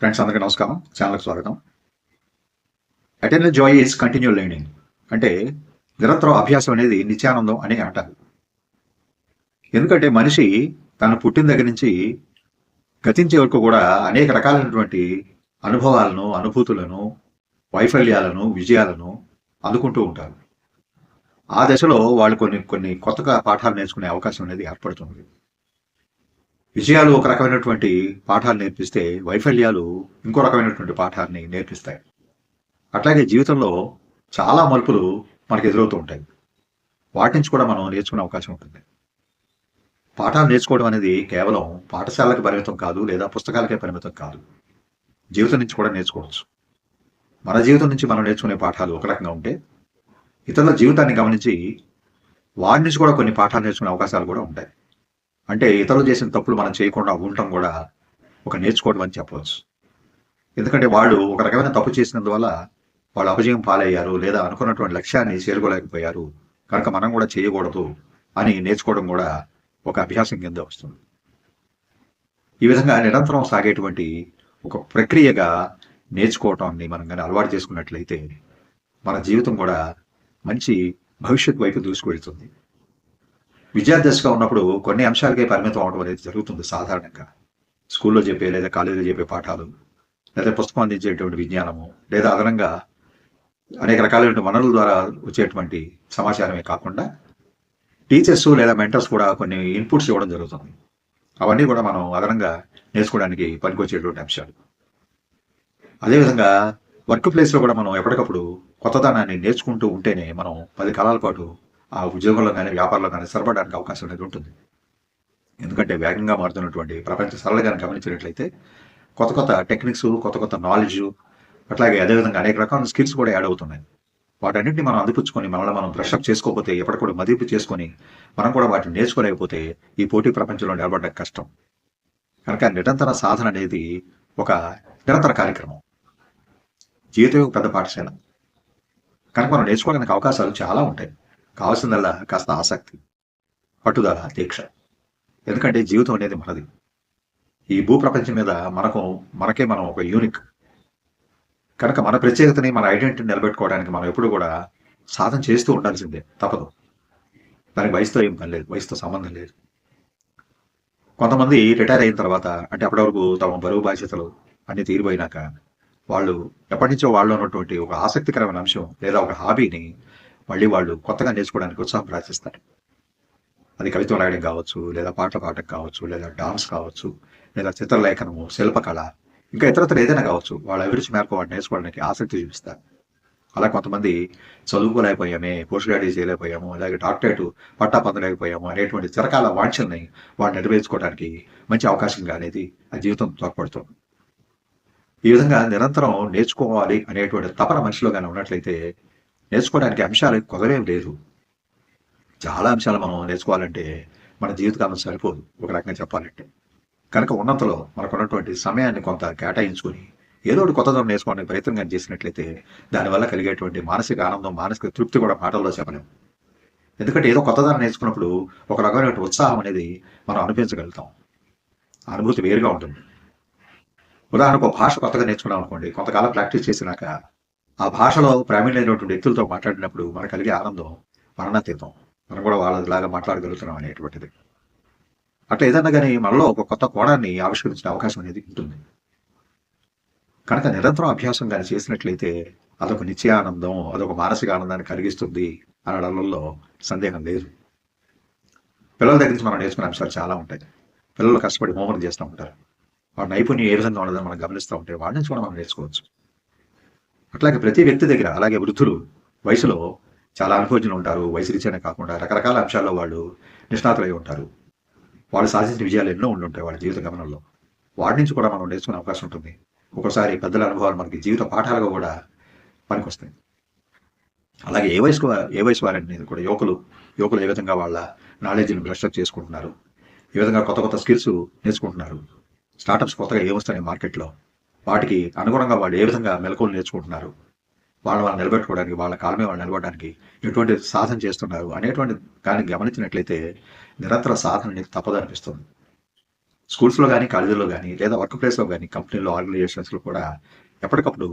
Friends అందరికీ నమస్కారం. ఛానల్కి స్వాగతం. Attend joy is continue learning అంటే నిరంతరం అభ్యాసం అనేది నిత్యానందం అని అంటారు. ఎందుకంటే మనిషి తను పుట్టిన దగ్గర నుంచి గతించే వరకు కూడా అనేక రకాలైనటువంటి అనుభవాలను అనుభూతులను వైఫల్యాలను విజయాలను అందుకుంటూ ఉంటారు. ఆ దశలో వాళ్ళు కొన్ని కొన్ని కొత్తగా పాఠాలు నేర్చుకునే అవకాశం అనేది ఏర్పడుతుంది. విజయాలు ఒక రకమైనటువంటి పాఠాలు నేర్పిస్తే వైఫల్యాలు ఇంకో రకమైనటువంటి పాఠాన్ని నేర్పిస్తాయి. అట్లాగే జీవితంలో చాలా మలుపులు మనకు ఎదురవుతూ ఉంటాయి. వాటి నుంచి కూడా మనం నేర్చుకునే అవకాశం ఉంటుంది. పాఠాలు నేర్చుకోవడం అనేది కేవలం పాఠశాలకు పరిమితం కాదు లేదా పుస్తకాలకే పరిమితం కాదు. జీవితం నుంచి కూడా నేర్చుకోవచ్చు. మన జీవితం నుంచి మనం నేర్చుకునే పాఠాలు ఒక రకంగా ఉంటే ఇతరుల జీవితాన్ని గమనించి వాడి నుంచి కూడా కొన్ని పాఠాలు నేర్చుకునే అవకాశాలు కూడా ఉంటాయి. అంటే ఇతరులు చేసిన తప్పులు మనం చేయకుండా ఉండటం కూడా ఒక నేర్చుకోవడం అని చెప్పవచ్చు. ఎందుకంటే వాళ్ళు ఒక రకమైన తప్పు చేసినందువల్ల వాళ్ళు అపజయం పాలయ్యారు లేదా అనుకున్నటువంటి లక్ష్యాన్ని చేరుకోలేకపోయారు. కనుక మనం కూడా చేయకూడదు అని నేర్చుకోవడం కూడా ఒక అభ్యాసం కింద వస్తుంది. ఈ విధంగా నిరంతరం సాగేటువంటి ఒక ప్రక్రియగా నేర్చుకోవటాన్ని మనం కానీ అలవాటు చేసుకున్నట్లయితే మన జీవితం కూడా మంచి భవిష్యత్ వైపు దూసుకువెళ్తుంది విద్యార్థి ఉన్నప్పుడు కొన్ని అంశాలకే పరిమితం అవడం అనేది జరుగుతుంది సాధారణంగా. స్కూల్లో చెప్పే లేదా కాలేజీలో చెప్పే పాఠాలు లేదా పుస్తకం అందించేటువంటి విజ్ఞానము లేదా అదనంగా అనేక రకాలైన వనరుల ద్వారా వచ్చేటువంటి సమాచారమే కాకుండా టీచర్స్ లేదా మెంటర్స్ కూడా కొన్ని ఇన్పుట్స్ ఇవ్వడం జరుగుతుంది. అవన్నీ కూడా మనం అదనంగా నేర్చుకోవడానికి పనికొచ్చేటువంటి అంశాలు. అదేవిధంగా వర్క్ ప్లేస్లో కూడా మనం ఎప్పటికప్పుడు కొత్తదనాన్ని నేర్చుకుంటూ ఉంటేనే మనం పది కాలాల పాటు ఆ ఉద్యోగంలో కానీ వ్యాపారంలో కానీ స్థిరపడడానికి అవకాశం అనేది ఉంటుంది. ఎందుకంటే వేగంగా మారుతున్నటువంటి ప్రపంచ సరళగా గమనించినట్లయితే కొత్త కొత్త టెక్నిక్స్ కొత్త కొత్త నాలెడ్జ్ అట్లాగే అదేవిధంగా అనేక రకాల స్కిల్స్ కూడా యాడ్ అవుతున్నాయి. వాటన్నింటిని మనం అందిపుచ్చుకొని మనల్ని మనం బ్రష్అప్ చేసుకోకపోతే ఎప్పటికూడా మదింపు చేసుకొని మనం కూడా వాటిని నేర్చుకోలేకపోతే ఈ పోటీ ప్రపంచంలో నిలబడడం కష్టం. కనుక నిరంతర సాధన అనేది ఒక నిరంతర కార్యక్రమం. జీవితం ఒక పెద్ద పాఠశాల. కనుక మనం నేర్చుకోవడానికి అవకాశాలు చాలా ఉంటాయి. కావాల్సిందల్లా కాస్త ఆసక్తి పట్టుదల దీక్ష. ఎందుకంటే జీవితం అనేది మనది. ఈ భూ ప్రపంచం మీద మనకు మనకే మనం ఒక యూనిక్ కనుక మన ప్రత్యేకతని మన ఐడెంటిటీని నిలబెట్టుకోవడానికి మనం ఎప్పుడు కూడా సాధన చేస్తూ ఉండాల్సిందే. తప్పదు. దానికి వయసుతో ఏం పని లేదు. వయసుతో సంబంధం లేదు. కొంతమంది రిటైర్ అయిన తర్వాత అంటే అప్పటివరకు తమ బరువు బాధ్యతలు అన్ని తీరిపోయినాక వాళ్ళు ఎప్పటి నుంచో వాళ్ళు ఉన్నటువంటి ఒక ఆసక్తికరమైన అంశం లేదా ఒక హాబీని మళ్ళీ వాళ్ళు కొత్తగా నేర్చుకోవడానికి ఉత్సాహం ప్రార్థిస్తారు అది కవిత్వం రాయడం కావచ్చు లేదా పాటలు పాడటం కావచ్చు లేదా డాన్స్ కావచ్చు లేదా చిత్రలేఖనము శిల్పకళ ఇంకా ఇతరత్ర ఏదైనా కావచ్చు వాళ్ళ అభిరుచి మేరకు వాటిని నేర్చుకోవడానికి ఆసక్తి చూపిస్తారు. అలా కొంతమంది చదువుకోలేకపోయామే పోస్ట్ గ్రాడ్యుయేట్ చేయలేకపోయాము అలాగే డాక్టరేట్ పట్టా పొందలేకపోయాము అనేటువంటి చిరకాల వాంఛల్ని వాడిని నెరవేర్చుకోవడానికి మంచి అవకాశంగా అనేది ఆ జీవితం తోడ్పడుతుంది. ఈ విధంగా నిరంతరం నేర్చుకోవాలి అనేటువంటి తపన మనిషిలో కానీ ఉన్నట్లయితే నేర్చుకోవడానికి అంశాలు కొదవేం లేదు చాలా అంశాలు మనం నేర్చుకోవాలంటే మన జీవితకాలం సరిపోదు ఒక రకంగా చెప్పాలంటే. కనుక ఉన్నంతలో మనకున్నటువంటి సమయాన్ని కొంత కేటాయించుకొని ఏదో ఒకటి కొత్తదనం నేర్చుకోవడానికి ప్రయత్నం కానీ చేసినట్లయితే దానివల్ల కలిగేటువంటి మానసిక ఆనందం మానసిక తృప్తి కూడా మాటల్లో చెప్పలేము ఎందుకంటే ఏదో కొత్తదనం నేర్చుకున్నప్పుడు ఒక రకమైన ఉత్సాహం అనేది మనం అనిపించగలుగుతాం ఆ అనుభూతి వేరుగా ఉంటుంది. ఉదాహరణకు ఒక భాష కొత్తగా నేర్చుకున్నాం అనుకోండి కొంతకాలం ప్రాక్టీస్ చేసినాక ఆ భాషలో ప్రావీణ్యమైనటువంటి వ్యక్తులతో మాట్లాడినప్పుడు మనకు కలిగే ఆనందం మరణాతీతం. మనం కూడా వాళ్ళలాగా మాట్లాడగలుగుతున్నాం అనేటువంటిది. అట్లా ఏదన్నా కానీ మనలో ఒక కొత్త కోణాన్ని ఆవిష్కరించిన అవకాశం అనేది ఉంటుంది. కనుక నిరంతరం అభ్యాసం కానీ చేసినట్లయితే అదొక నిత్యానందం అదొక మానసిక ఆనందాన్ని కలిగిస్తుంది అనడంలో సందేహం లేదు. పిల్లల దగ్గర నుంచి మనం నేర్చుకునే అంశాలు చాలా ఉంటాయి. పిల్లలు కష్టపడి హోంవర్క్ చేస్తూ ఉంటారు. వాళ్ళ నైపుణ్యం ఏ విధంగా ఉండదని మనం గమనిస్తూ ఉంటే వాడి నుంచి కూడా మనం నేర్చుకోవచ్చు. అట్లాగే ప్రతి వ్యక్తి దగ్గర అలాగే వృద్ధులు వయసులో చాలా అనుభవజ్ఞులు ఉంటారు. వయసు రీత్యానే కాకుండా రకరకాల అంశాల్లో వాళ్ళు నిష్ణాతులై ఉంటారు. వాళ్ళు సాధించిన విజయాలు ఎన్నో ఉండుంటాయి వాళ్ళ జీవిత గమనంలో. వాటి నుంచి కూడా మనం నేర్చుకునే అవకాశం ఉంటుంది. ఒక్కోసారి పెద్దల అనుభవాలు మనకి జీవిత పాఠాలుగా కూడా పనికొస్తాయి. అలాగే ఏ వయసు ఏ వయసు వారనేది కూడా యువకులు యువకులు ఏ విధంగా వాళ్ళ నాలెడ్జ్ని బ్రష్అప్ చేసుకుంటున్నారు? ఏ విధంగా కొత్త కొత్త స్కిల్స్ నేర్చుకుంటున్నారు? స్టార్టప్స్ కొత్తగా ఏమొస్తున్నాయి మార్కెట్లో? వాటికి అనుగుణంగా వాళ్ళు ఏ విధంగా మెలకువలు నేర్చుకుంటున్నారు వాళ్ళని వాళ్ళు నిలబెట్టుకోవడానికి వాళ్ళ కాలమే వాళ్ళు నిలబడడానికి ఎటువంటి సాధన చేస్తున్నారు. అనేటువంటి కానీ గమనించినట్లయితే నిరంతర సాధన అనేది తప్పదనిపిస్తుంది స్కూల్స్లో కానీ కాలేజీలో కానీ లేదా వర్క్ ప్లేస్లో కానీ కంపెనీలో ఆర్గనైజేషన్స్లో కూడా ఎప్పటికప్పుడు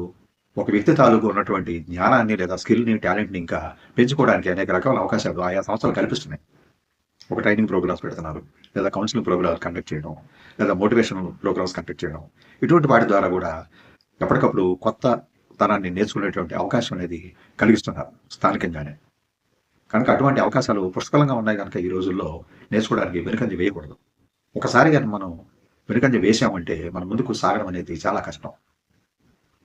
ఒక వ్యక్తి తాలూకు ఉన్నటువంటి జ్ఞానాన్ని లేదా స్కిల్ని టాలెంట్ని ఇంకా పెంచుకోవడానికి అనేక రకాల అవకాశాలు ఆయా సంస్థలు కల్పిస్తున్నాయి. ఒక ట్రైనింగ్ ప్రోగ్రామ్స్ పెడుతున్నారు. లేదా కౌన్సిలింగ్ ప్రోగ్రామ్స్ కండక్ట్ చేయడం లేదా మోటివేషనల్ ప్రోగ్రామ్స్ కండక్ట్ చేయడం. ఇటువంటి వాటి ద్వారా కూడా ఎప్పటికప్పుడు కొత్త తనాన్ని నేర్చుకునేటువంటి అవకాశం అనేది కలిగిస్తున్నారు స్థానికంగానే. కనుక అటువంటి అవకాశాలు పుష్కలంగా ఉన్నాయి కనుక ఈ రోజుల్లో నేర్చుకోవడానికి వెనుకంజ వేయకూడదు. ఒకసారి కానీ మనం వెనుకంజ వేసామంటే మన ముందుకు సాగడం అనేది చాలా కష్టం.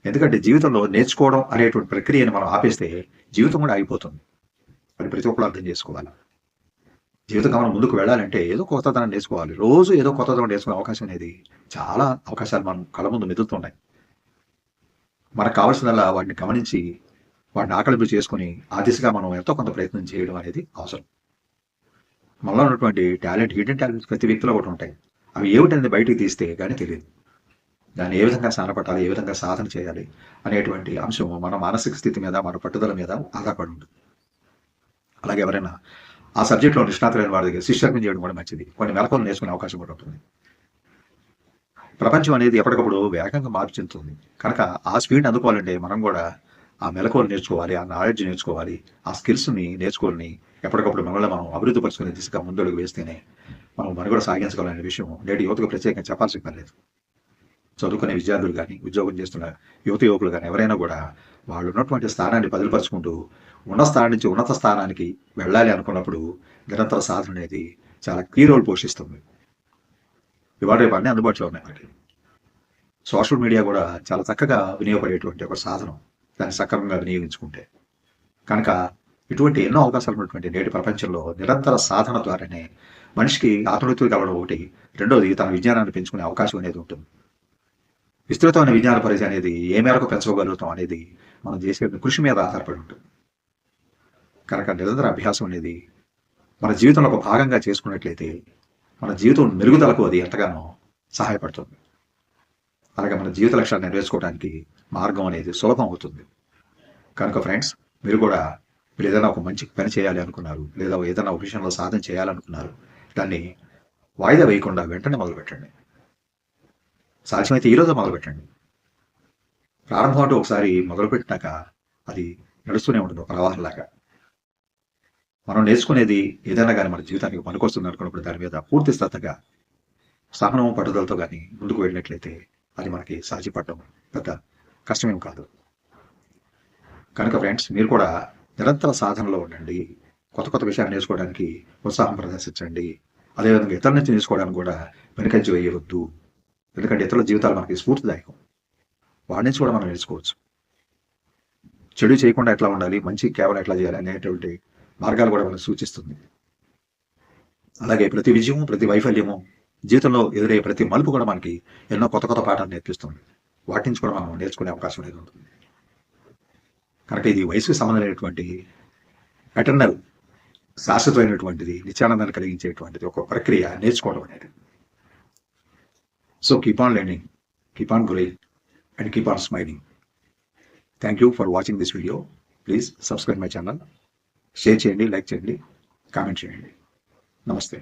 ఎందుకంటే జీవితంలో నేర్చుకోవడం అనేటువంటి ప్రక్రియను మనం ఆపేస్తే జీవితం కూడా ఆగిపోతుంది. అది ప్రతి ఒక్కరు అర్థం చేసుకోవాలి. జీవితం మనం ముందుకు వెళ్ళాలంటే ఏదో కొత్తదనం నేర్చుకోవాలి. రోజు ఏదో కొత్తదనం నేర్చుకునే అవకాశం అనేది చాలా అవకాశాలు మనం కళ్ళ ముందు మెదులుతున్నాయి మనకు కావాల్సిందల్లా వాటిని గమనించి వాటిని ఆకలింపు చేసుకుని ఆ దిశగా మనం ఎంతో కొంత ప్రయత్నం చేయడం అనేది అవసరం. మనలో ఉన్నటువంటి టాలెంట్ హిడెన్ టాలెంట్స్ ప్రతి వ్యక్తిలో ఒకటి ఉంటాయి. అవి ఏమిటనేది బయటికి తీస్తే కానీ తెలియదు. దాన్ని ఏ విధంగా సానపట్టాలి ఏ విధంగా సాధన చేయాలి అనేటువంటి అంశం మన మానసిక స్థితి మీద మన పట్టుదల మీద ఆధారపడి ఉంటుంది. అలాగే ఎవరైనా ఆ సబ్జెక్ట్లో నిష్ణాతులైన వారి దగ్గర శిష్యర్గం చేయడం కూడా మంచిది. కొన్ని మెలకొని నేర్చుకునే అవకాశం కూడా ఉంటుంది. ప్రపంచం అనేది ఎప్పటికప్పుడు వేగంగా మార్పు చెందుతుంది. కనుక ఆ స్పీడ్ అందుకోవాలంటే మనం కూడా ఆ మెలకువలు నేర్చుకోవాలి ఆ నాలెడ్జ్ నేర్చుకోవాలి ఆ స్కిల్స్ని నేర్చుకోవాలని ఎప్పటికప్పుడు మనల్ని మనం అభివృద్ధి పరుచుకునే దిశగా ముందడుగు వేస్తేనే మనం మనుగడ సాగించగలనే విషయం నేటి యువతకు ప్రత్యేకంగా చెప్పాల్సి పర్లేదు చదువుకునే విద్యార్థులు కానీ ఉద్యోగం చేస్తున్న యువత యువకులు కానీ ఎవరైనా కూడా వాళ్ళు ఉన్నటువంటి స్థానాన్ని బదిలిపరుచుకుంటూ ఉన్న స్థానం నుంచి ఉన్నత స్థానానికి వెళ్ళాలి అనుకున్నప్పుడు నిరంతర సాధన అనేది చాలా కీ రోల్ పోషిస్తుంది. ఇవాళ రేపు అన్నీ అందుబాటులో ఉన్నాయి మనకి సోషల్ మీడియా కూడా చాలా చక్కగా వినియోగపడేటువంటి ఒక సాధనం. దాన్ని సక్రమంగా వినియోగించుకుంటే. కనుక ఇటువంటి ఎన్నో అవకాశాలు ఉన్నటువంటి నేటి ప్రపంచంలో నిరంతర సాధన ద్వారానే మనిషికి ఆత్మహత్యలు కలవడం ఒకటి. రెండోది తన విజ్ఞానాన్ని పెంచుకునే అవకాశం అనేది ఉంటుంది. విస్తృతమైన విజ్ఞాన పరిధి అనేది ఏ మేరకు పెంచుకోగలుగుతాం అనేది మనం చేసే కృషి మీద ఆధారపడి ఉంటుంది. కనుక నిరంతర అభ్యాసం అనేది మన జీవితంలో ఒక భాగంగా చేసుకున్నట్లయితే మన జీవితం మెరుగుదలకు అది ఎంతగానో సహాయపడుతుంది. అలాగే మన జీవిత లక్ష్యాన్ని నెరవేర్చుకోవడానికి మార్గం అనేది సులభం అవుతుంది. కనుక ఫ్రెండ్స్ మీరు కూడా మీరు ఏదైనా ఒక మంచి పని చేయాలి అనుకున్నారు లేదా ఏదైనా ఒక విషయంలో సాధన చేయాలనుకున్నారు దాన్ని వాయిదా వేయకుండా వెంటనే మొదలుపెట్టండి. సాధ్యమైతే ఈరోజు మొదలుపెట్టండి. ప్రారంభం అంటూ ఒకసారి మొదలుపెట్టినాక అది నడుస్తూనే ఉంటుంది ఒక ప్రవాహంలాగా మనం నేర్చుకునేది ఏదైనా కానీ మన జీవితానికి పనికొస్తుంది అనుకున్నప్పుడు దాని మీద పూర్తి శ్రద్ధగా సహనం పట్టుదలతో కానీ ముందుకు వెళ్ళినట్లయితే అది మనకి సాధ్యపడడం పెద్ద కష్టమేం కాదు. కనుక ఫ్రెండ్స్ మీరు కూడా నిరంతర సాధనలో ఉండండి. కొత్త కొత్త విషయాలు నేర్చుకోవడానికి ఉత్సాహం ప్రదర్శించండి. అదేవిధంగా ఇతరుల నుంచి నేర్చుకోవడానికి కూడా వెనుకంచి వేయవద్దు. ఎందుకంటే ఇతరుల జీవితాలు మనకి స్ఫూర్తిదాయకం. వాడి నుంచి కూడా మనం నేర్చుకోవచ్చు. చెడు చేయకుండా ఎట్లా ఉండాలి? మంచి కేవలం ఎట్లా చేయాలి? అనేటువంటి మార్గాలు కూడా మనకు సూచిస్తుంది. అలాగే ప్రతి విజయము ప్రతి వైఫల్యము జీవితంలో ఎదురయ్యే ప్రతి మలుపు కూడా మనకి ఎన్నో కొత్త కొత్త పాఠాలు నేర్పిస్తుంది. వాటి నుంచి కూడా మనం నేర్చుకునే అవకాశం అనేది ఉంటుంది. కనుక ఇది వయసుకు సంబంధమైనటువంటి ఎటర్నల్ శాశ్వతమైనటువంటిది నిత్యానందాన్ని కలిగించేటువంటిది ఒక ప్రక్రియ నేర్చుకోవడం అనేది. So keep on learning keep on growing and keep on smiling thank you for watching this video please subscribe my channel share చేయండి లైక్ చేయండి కామెంట్ చేయండి నమస్తే